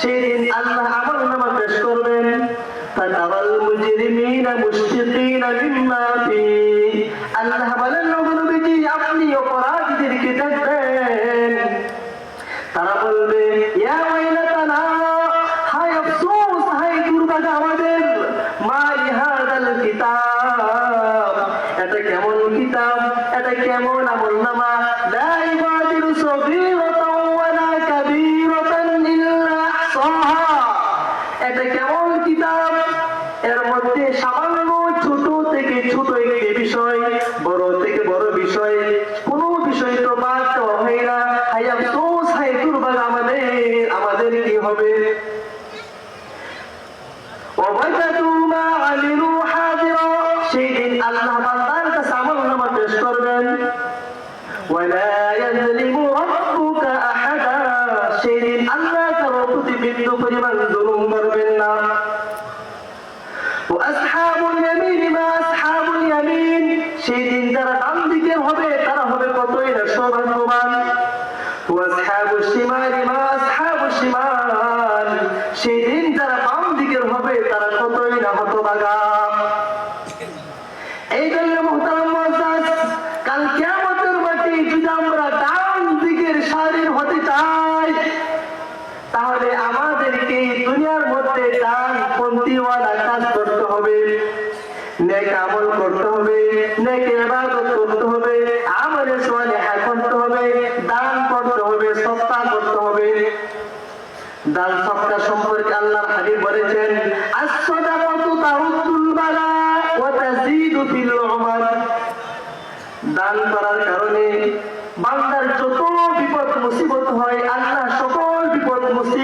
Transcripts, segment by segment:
সেদিন আল্লাহ আমল নামা পেশ করবেন। তার আবাল মুজরিমিনা মুশফিকিনা মিম্মা সেই দিন আল্লাহ কারও প্রতি বিন্দু পরিমাণ জুলুম করবেন না। আসহাবুল সেই দিন যারা ডান দিকে হবে, তারা হবে কতই না সৌভাগ্যবান। আসহাবুল শিমাল, মা আসহাবুল সেই দিন যারা বাম দিকের হবে, তারা কতই না হতভাগা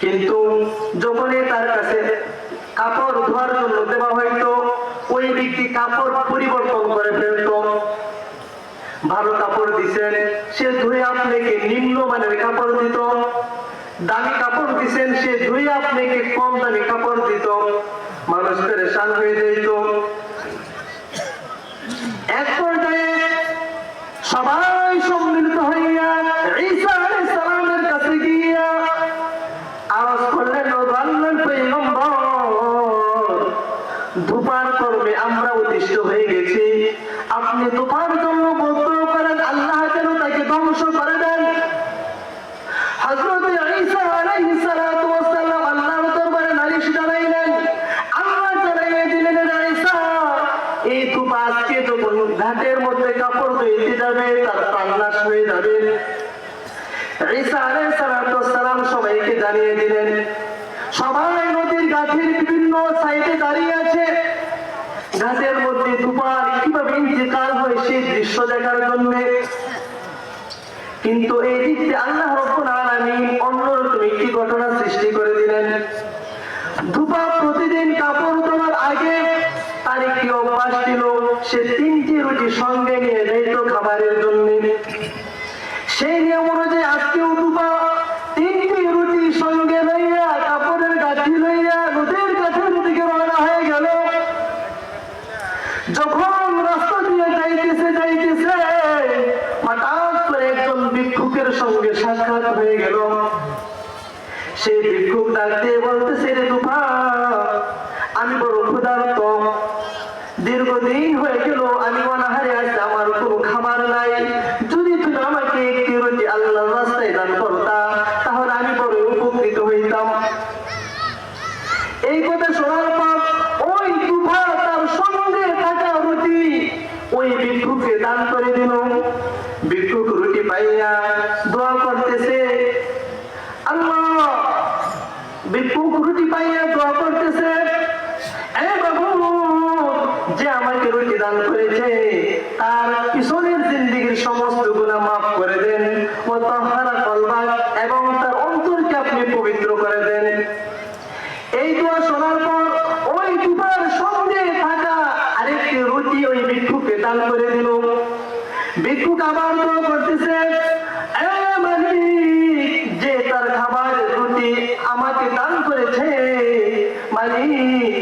কিন্তু যখনই তার কাছে কাপড় ধোয়ার জন্য দেওয়া হইতো, ওই ব্যক্তি কাপড় পরিবর্তন করে ফেলতো। ভালো কাপড় দিছেন, সে ধুয়ে আপনাকে নিম্ন মানের কাপড় দিত। দামি কাপড় দিছেন, সে ধুয়ে আপনাকে কম দামি কাপড় দিত। মানুষ পেরেশান হয়ে যেত। এক পর্যায়ে সবাই সম্মিলিত হইয়া ধূপার কর্মে আমরা অতিষ্ঠ হয়ে গেছি। আপনি ধূপার জন্য বদ্ধ করেন আল্লাহ যেন তাকে ধ্বংস করে দেন। সবাইকে জানিয়ে দিলেন সবাই নদীর গাছের বিভিন্ন সাইডে দাঁড়িয়ে আছে। ঘাটের মধ্যে দুবার কীভাবে ইন্তেকাল হয় সেই দৃশ্য দেখার জন্য। কিন্তু এই দিক দিয়ে আল্লাহ আলামিন অন্যরকম একটি ঘটনা সৃষ্টি করে দিলেন। ধূপা প্রতিদিন কাপড় তোলার আগে তার একটি অভ্যাস ছিল, সে তিনটি রুটি সঙ্গে নিয়ে যেত খাবারের জন্য। সেই নিয়ম অনুযায়ী আজকেও ধূপা তিনটি রুটি সঙ্গে লইয়া কাপড়ের গাঠি লইয়া নদীর কাঠের দিকে রওনা হয়ে গেল যখন রাস্তা দিয়ে যাইতেছে যাইতেছে, হঠাৎ করে একজন ভিক্ষুকের সঙ্গে সাক্ষাৎ হয়ে গেল। সেই ভিক্ষুক ডাক দিয়ে বলতেছে, রে দুপা আমি বড় ক্ষুধার্ত। দীর্ঘদিন হয়ে গেল, আমি অনাহারে আছি, আমার কোনো খাবার নাই যদি তুমি আমাকে একটি রুটি আল্লাহর রাস্তায় দান করতা তাহলে আমি বড় উপকৃত হইতাম এই কথা শোনার পর ওই দুভা তার সঙ্গে থাকা রুটি ওই ভিক্ষুকে দান করে দিল ভিক্ষুক রুটি পাইয়া দোয়া করতেছে আল্লাহ ভিক্ষুক রুটি পাইয়া দোয়া করতেছে। যে আমাকে রুটি দান করেছে, তার পিছনের জিন্দিগির সমস্ত গুণা মাফ করে দেন, ও তাহারা কলবা এবং তার অন্তরকে আপনি পবিত্র করে দেন। এই দোয়া শোনার পর ওই দুবার সঙ্গে থাকা আরেকটি রুটি ওই ভিক্ষুকে দান করে দিল। ভিক্ষুক আবার দোয়া করতেছে "এ মালিক, যে তার খাবার রুটি আমাকে দান করেছে মালিক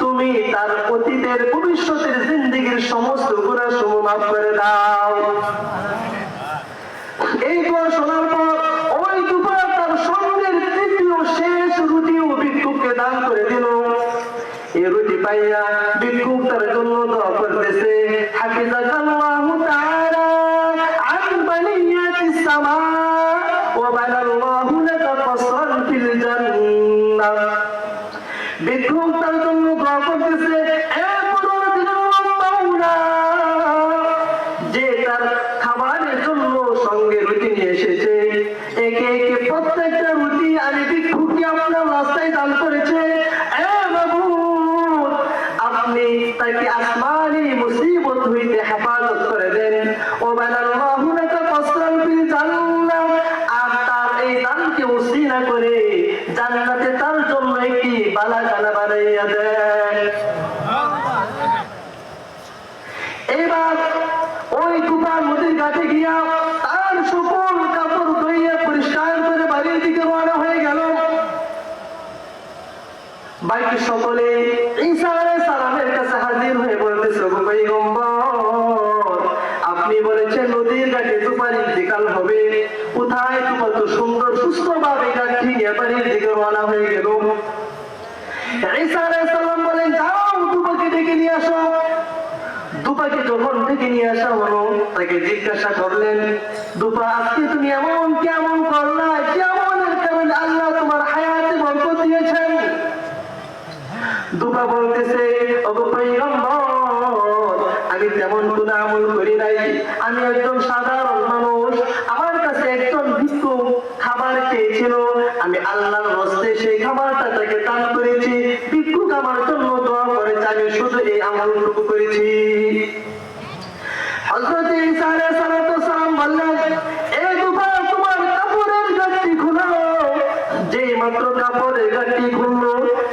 তুমি তার অতীতের ভবিষ্যতের জিন্দগির সমস্ত গুণা সমূহ করে দাও। এই শোনার পর ওই দুপুর তার সঙ্গের তৃতীয় শেষ রুটিও ভিক্ষুককে দান করে দিল। এই রুটি পাইয়া ভিক্ষুক তার জন্য দোয়া করতেছে হাফিজাকাল্লাহু তাআলা, আন বানিয়াতিস সামা ওয়া বানাল্লাহু লাকা ফিল জান্নাহ। ভিক্ষুক তার বাড়ির সকলে ঈসা সালামের কাছে হাজির হয়ে বলতেছে আপনি বলেছেন নদীর ঘাটে দুপার ইন্তিকাল হবে। কোথায় তোমার তো সুন্দর সুস্থ ভাবে নিয়ে বাড়ির দিকে রওনা হয়ে গেল। নিয়ে আসা। হলো, তাকে জিজ্ঞাসা করলেন, দুপা, আজকে তুমি এমন কেমন করলা করি নাই। আমি একজন সাধারণ মানুষ, আমার কাছে একজন ভিক্ষু খাবার চেয়েছিল আমি আল্লাহর হস্তে সেই খাবারটা তাকে দান করেছি। ভিক্ষুক আমার জন্য দোয়া করেছে, আমি শুধু এই আমলটুকু করেছি।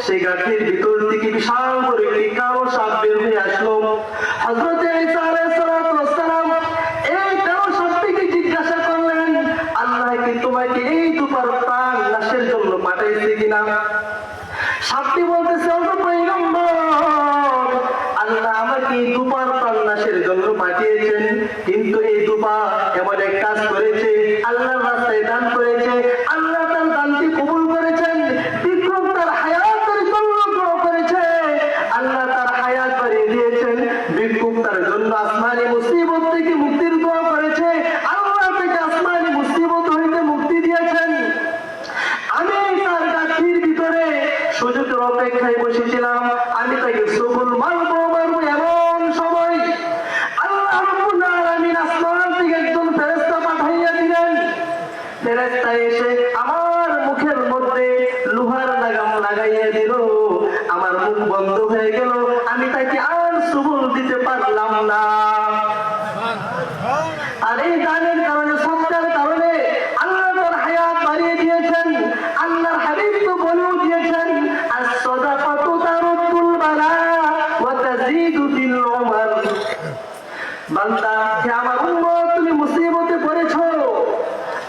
সেই গাঁটটির ভিতর থেকে বিশাল করে একটি কালো সাপ বের হয়ে আসলো হযরত ঈসা আলাইহিস সালাতু সালাম এই কালো সাপটিকে জিজ্ঞাসা করলেন আল্লাহ কি তোমাকে এই দুবার প্রাণ নাশের জন্য পাঠাইছে কিনা সাপটি বলতেছে "ওগো পয়গম্বর, আল্লাহ আমাকে এই প্রাণনাশের জন্য পাঠিয়েছেন কিন্তু এই দুপা এমন এক কাজ করেছে বান্দা, হে আমার উম্মত, তুমি মুসিবতে পড়েছো।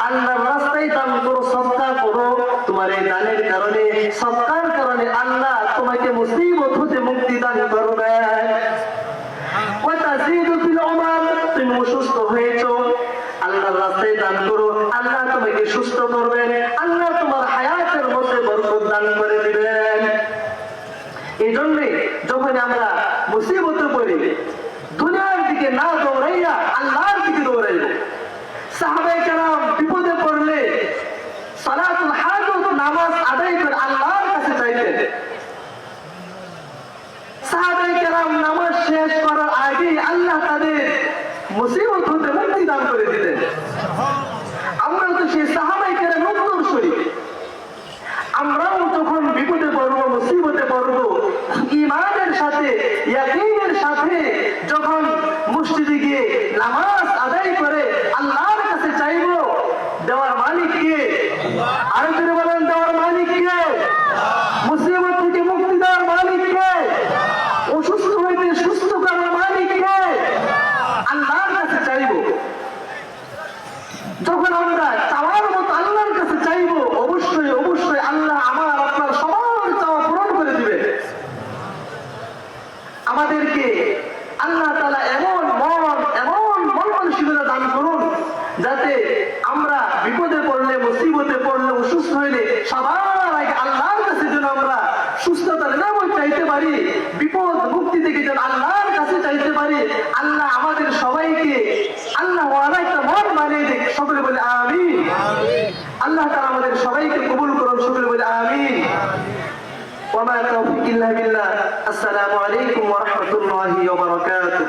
আল্লাহর রাস্তায় দান করো সদকা করো, তোমার এই দানের কারণে সদকার কারণে আল্লাহ তোমাকে মুসিবত হতে মুক্তি দান উমার, তুমি অসুস্থ হয়েছো। আল্লাহর রাস্তায় দান করো, আল্লাহ তোমাকে সুস্থ করবেন আল্লাহ তোমার হায়াতের মধ্যে বরকত দান করে দিবেন। এই জন্যে যখন আমরা মুসিবতে পড়ি দিকে না দৌড়াইয়া আল্লাহর দিকে দৌড়াইব। সাহাবাই কালাম বিপদে পড়লে সালাতুল হাজত নামাজ আদায় করে আল্লাহর কাছে চাইতেন। সাহাবাই কেরাম নামাজ শেষ করার আগে আল্লাহ তাদের মুসিবত হতে মুক্তি দান করে দিলেন আমরা তো সেই সাহাবাই কেরাম উত্তর আমরাও যখন বিপদে পড়ব, মুসিবতে পড়ব ইমানের সাথে, ইয়াকিনের সাথে, যখন মসজিদে গিয়ে নামাজ আদায় করে আল্লাহর কাছে চাইব দেওয়ার মালিক কে আর যদি বলেন দেওয়ার যাতে আমরা বিপদে পড়লে মুসিবতে পড়লে অসুস্থ হইলে সবার আগে আল্লাহর কাছে যেন আমরা সুস্থতার নাম চাইতে পারি বিপদ মুক্তি থেকে যেন আল্লাহর কাছে চাইতে পারি আল্লাহ আমাদের সবাইকে আল্লাহ ওয়ালা একটা মন বানিয়ে দেখ সকলে বলে আমি আল্লাহ তারা আমাদের সবাইকে কবুল করুন সকলে বলে আমিন وما توفيق إلا بالله السلام عليكم ورحمة الله وبركاته